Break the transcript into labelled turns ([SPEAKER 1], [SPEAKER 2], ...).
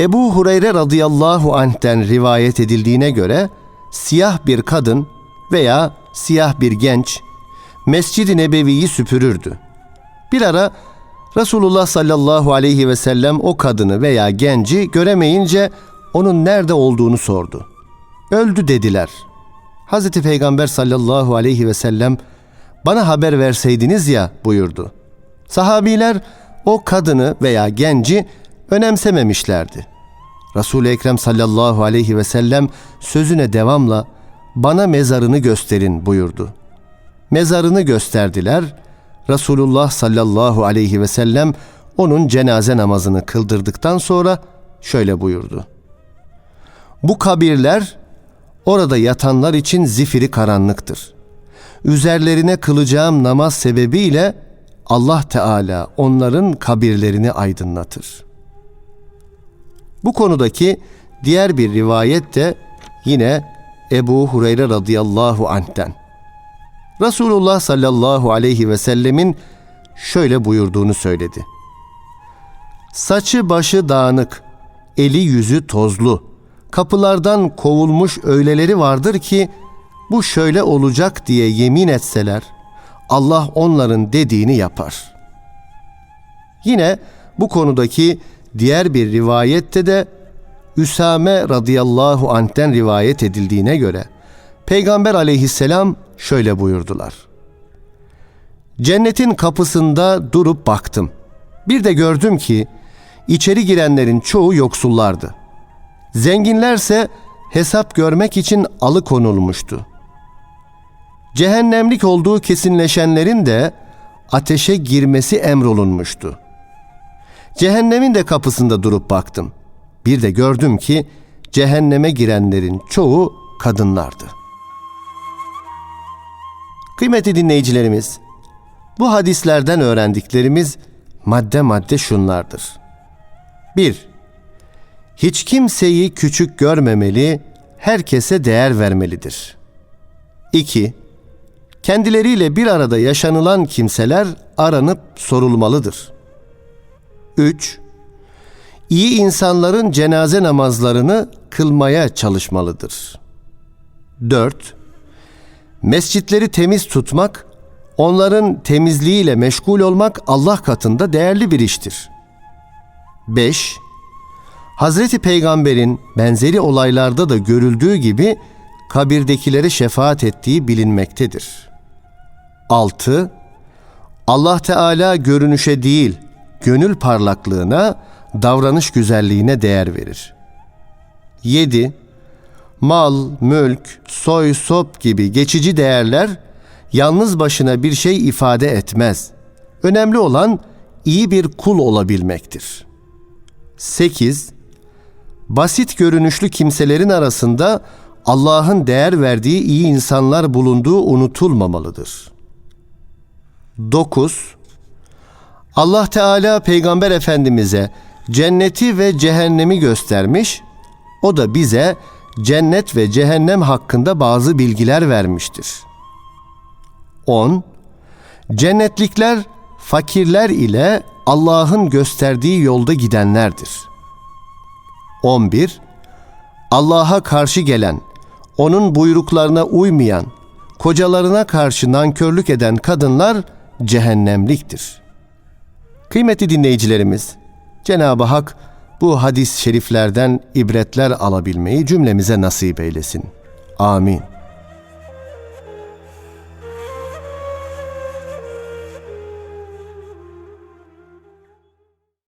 [SPEAKER 1] Ebu Hureyre radıyallahu anh'ten rivayet edildiğine göre siyah bir kadın veya siyah bir genç Mescid-i Nebevi'yi süpürürdü. Bir ara Resulullah sallallahu aleyhi ve sellem o kadını veya genci göremeyince onun nerede olduğunu sordu. Öldü dediler. Hazreti Peygamber sallallahu aleyhi ve sellem bana haber verseydiniz ya buyurdu. Sahabiler o kadını veya genci önemsememişlerdi. Resul-i Ekrem sallallahu aleyhi ve sellem sözüne devamla bana mezarını gösterin buyurdu. Mezarını gösterdiler. Resulullah sallallahu aleyhi ve sellem onun cenaze namazını kıldırdıktan sonra şöyle buyurdu. Bu kabirler orada yatanlar için zifiri karanlıktır. Üzerlerine kılacağım namaz sebebiyle Allah Teala onların kabirlerini aydınlatır. Bu konudaki diğer bir rivayet de yine Ebu Hureyre radıyallahu anh'ten. Resulullah sallallahu aleyhi ve sellemin şöyle buyurduğunu söyledi. Saçı başı dağınık, eli yüzü tozlu, kapılardan kovulmuş öyleleri vardır ki bu şöyle olacak diye yemin etseler Allah onların dediğini yapar. Yine bu konudaki diğer bir rivayette de Üsame radıyallahu anh'ten rivayet edildiğine göre Peygamber aleyhisselam şöyle buyurdular. Cennetin kapısında durup baktım. Bir de gördüm ki içeri girenlerin çoğu yoksullardı. Zenginlerse hesap görmek için alıkonulmuştu. Cehennemlik olduğu kesinleşenlerin de ateşe girmesi emrolunmuştu. Cehennemin de kapısında durup baktım. Bir de gördüm ki cehenneme girenlerin çoğu kadınlardı. Kıymetli dinleyicilerimiz, bu hadislerden öğrendiklerimiz madde madde şunlardır. 1. Hiç kimseyi küçük görmemeli, herkese değer vermelidir. 2. Kendileriyle bir arada yaşanılan kimseler aranıp sorulmalıdır. 3. İyi insanların cenaze namazlarını kılmaya çalışmalıdır. 4. Mescitleri temiz tutmak, onların temizliğiyle meşgul olmak Allah katında değerli bir iştir. 5. Hazreti Peygamber'in benzeri olaylarda da görüldüğü gibi kabirdekilere şefaat ettiği bilinmektedir. 6. Allah Teala görünüşe değil, gönül parlaklığına, davranış güzelliğine değer verir. 7. Mal, mülk, soy, sop gibi geçici değerler yalnız başına bir şey ifade etmez. Önemli olan iyi bir kul olabilmektir. 8. Basit görünüşlü kimselerin arasında Allah'ın değer verdiği iyi insanlar bulunduğu unutulmamalıdır. 9. Allah Teala Peygamber Efendimiz'e cenneti ve cehennemi göstermiş, o da bize cennet ve cehennem hakkında bazı bilgiler vermiştir. 10. Cennetlikler fakirler ile Allah'ın gösterdiği yolda gidenlerdir. 11. Allah'a karşı gelen, onun buyruklarına uymayan, kocalarına karşı nankörlük eden kadınlar cehennemliktir. Kıymetli dinleyicilerimiz, Cenab-ı Hak bu hadis-i şeriflerden ibretler alabilmeyi cümlemize nasip eylesin. Amin.